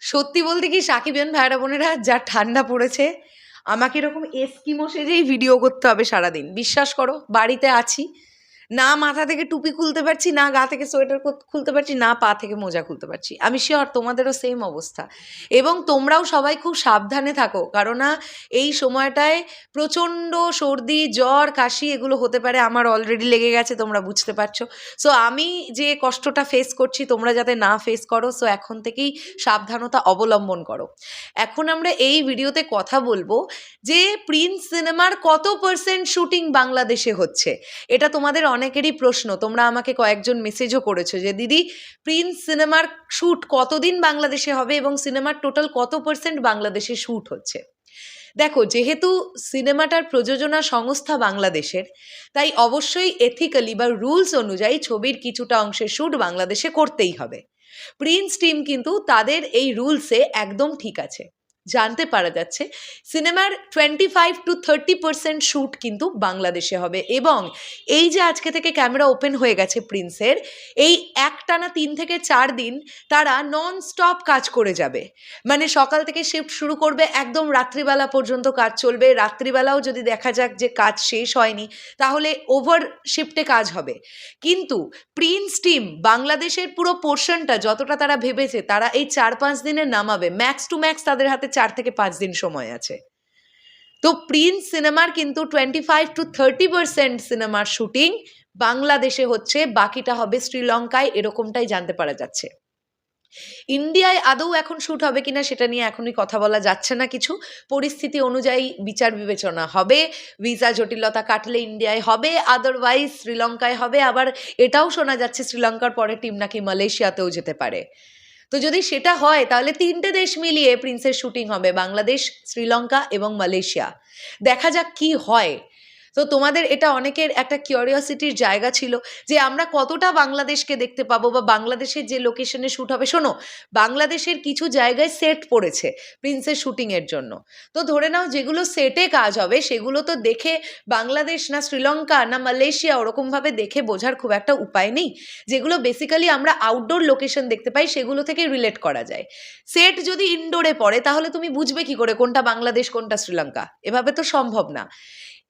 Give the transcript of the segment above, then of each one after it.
সত্যি বলতে কি সাকিবেন ভাইরা বোনেরা, যা ঠান্ডা পড়েছে, আমাকে এরকম এসকিমো সেজেই ভিডিও করতে হবে সারাদিন। বিশ্বাস করো, বাড়িতে আছি। না মাথা থেকে টুপি খুলতে পারছি, না গা থেকে সোয়েটার খুলতে পারছি, না পা থেকে মোজা খুলতে পারছি। আমি শিওর তোমাদেরও সেম অবস্থা। এবং তোমরাও সবাই খুব সাবধানে থাকো কারণ এই সময়টায় প্রচণ্ড সর্দি, জ্বর, কাশি এগুলো হতে পারে, আমার অলরেডি লেগে গেছে, তোমরা বুঝতে পারছ। সো আমি যে কষ্টটা ফেস করছি, তোমরা যাতে না ফেস করো সো এখন থেকেই সাবধানতা অবলম্বন করো। এখন আমরা এই ভিডিওতে কথা বলব যে প্রিন্স সিনেমার কত পার্সেন্ট শুটিং বাংলাদেশে হচ্ছে। এটা তোমাদের অনেকেরই প্রশ্ন, তোমরা আমাকে কয়েকজন মেসেজও করেছ যে, দিদি প্রিন্স সিনেমার শ্যুট কতদিন বাংলাদেশে হবে এবং সিনেমার টোটাল কত পার্সেন্ট বাংলাদেশে শ্যুট হচ্ছে? দেখো, যেহেতু সিনেমাটার প্রযোজনা সংস্থা বাংলাদেশের, তাই অবশ্যই এথিক্যালি বা রুলস অনুযায়ী ছবির কিছুটা অংশের শ্যুট বাংলাদেশে করতেই হবে। প্রিন্স টিম কিন্তু তাদের এই রুলসে একদম ঠিক আছে। জানতে পারা যাচ্ছে, সিনেমার twenty five to thirty percent shoot কিন্তু বাংলাদেশে হবে। এবং এই যে আজকে থেকে ক্যামেরা ওপেন হয়ে গেছে প্রিন্সের এই একটানা তিন থেকে চার দিন তারা নন স্টপ কাজ করে যাবে। মানে সকাল থেকে শিফট শুরু করবে, একদম রাত্রিবেলা পর্যন্ত কাজ চলবে। রাত্রিবেলাও যদি দেখা যাক যে কাজ শেষ হয়নি, তাহলে ওভার শিফটে কাজ হবে। কিন্তু প্রিন্স টিম বাংলাদেশের পুরো পোর্শনটা যতটা তারা ভেবেছে, তারা এই চার পাঁচ দিনে নামাবে। ম্যাক্স টু ম্যাক্স তাদের হাতে চার থেকে পাঁচ দিন সময় আছে। তো প্রিন্স সিনেমার কিন্তু twenty five to thirty percent সিনেমার শুটিং বাংলাদেশে হচ্ছে, বাকিটা হবে শ্রীলঙ্কায়, এরকমটাই জানতে পারা যাচ্ছে। ইন্ডিয়ায় আদৌ এখন শ্যুট হবে কিনা সেটা নিয়ে এখনই কথা বলা যাচ্ছে না কিছু। পরিস্থিতি অনুযায়ী বিচার বিবেচনা হবে ভিসা জটিলতা কাটলে ইন্ডিয়ায় হবে আদারওয়াইজ শ্রীলঙ্কায় হবে। আবার এটাও শোনা যাচ্ছে শ্রীলঙ্কার পরে টিম নাকি মালয়েশিয়াতেও যেতে পারে। তো যদি সেটা হয়, তাহলে তিনটে দেশ মিলিয়ে প্রিন্সের শুটিং হবে, বাংলাদেশ, শ্রীলঙ্কা এবং মালয়েশিয়া। দেখা যাক কি হয়। তো তোমাদের এটা অনেকের একটা কিউরিওসিটির জায়গা ছিল যে আমরা কতটা বাংলাদেশকে দেখতে পাবো বা বাংলাদেশের যে লোকেশনে শ্যুট হবে। শোনো, বাংলাদেশের কিছু জায়গায় সেট পড়েছে প্রিন্সের শ্যুটিংয়ের জন্য। তো ধরে নাও যেগুলো সেটে কাজ হবে, সেগুলো তো দেখে বাংলাদেশ না শ্রীলঙ্কা না মালয়েশিয়া ওরকমভাবে দেখে বোঝার খুব একটা উপায় নেই। যেগুলো বেসিক্যালি আমরা আউটডোর লোকেশন দেখতে পাই, সেগুলো থেকে রিলেট করা যায়। সেট যদি ইনডোরে পড়ে, তাহলে তুমি বুঝবে কি করে কোনটা বাংলাদেশ, কোনটা শ্রীলঙ্কা? এভাবে তো সম্ভব না।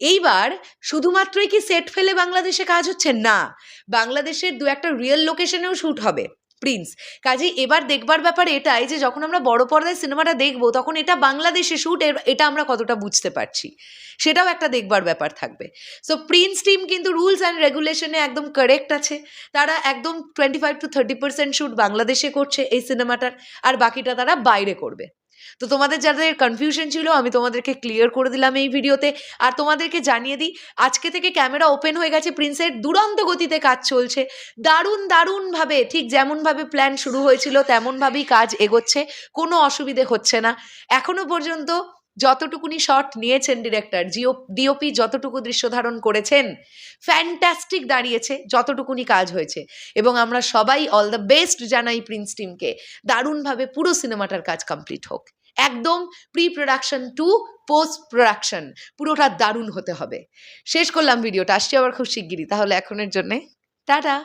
এইবার শুধুমাত্রই কি সেট ফেলে বাংলাদেশে কাজ হচ্ছে? না। বাংলাদেশের দু একটা রিয়েল লোকেশনেও শ্যুট হবে। প্রিন্স কাজেই এবার দেখবার ব্যাপার এটাই যে যখন আমরা বড় পর্দায় সিনেমাটা দেখব, তখন এটা বাংলাদেশে শ্যুট এটা আমরা কতটা বুঝতে পারছি। সেটাও একটা দেখবার ব্যাপার থাকবে। সো প্রিন্স টিম কিন্তু রুলস অ্যান্ড রেগুলেশনে একদম কারেক্ট আছে। তারা একদম twenty five to thirty percent shoot বাংলাদেশে করছে এই সিনেমাটার আর বাকিটা তারা বাইরে করবে। তো তোমাদের যাদের কনফিউশন ছিল, আমি তোমাদেরকে ক্লিয়ার করে দিলাম এই ভিডিওতে। আর তোমাদেরকে জানিয়ে দিই, আজকে থেকে ক্যামেরা ওপেন হয়ে গেছে, প্রিন্সের দুরন্ত গতিতে কাজ চলছে। দারুণ, দারুণভাবে, ঠিক যেমনভাবে প্ল্যান শুরু হয়েছিল, তেমনভাবেই কাজ এগোচ্ছে, কোনো অসুবিধে হচ্ছে না। এখনও পর্যন্ত যতটুকুনি শট নিয়েছেন ডিরেক্টর জিও ডিওপি যতটুকু দৃশ্য ধারণ করেছেন ফ্যান্টাস্টিক দাঁড়িয়েছে যতটুকুনি কাজ হয়েছে। এবং আমরা সবাই অল দ্য বেস্ট জানাই প্রিন্স টিমকে দারুণভাবে পুরো সিনেমাটার কাজ কমপ্লিট হোক। একদম pre production to post production পুরোটা দারুণ হতে হবে। শেষ করলাম ভিডিওটা আসছি আবার খুব শিগগিরই। তাহলে এখনের জন্যে, টাটা!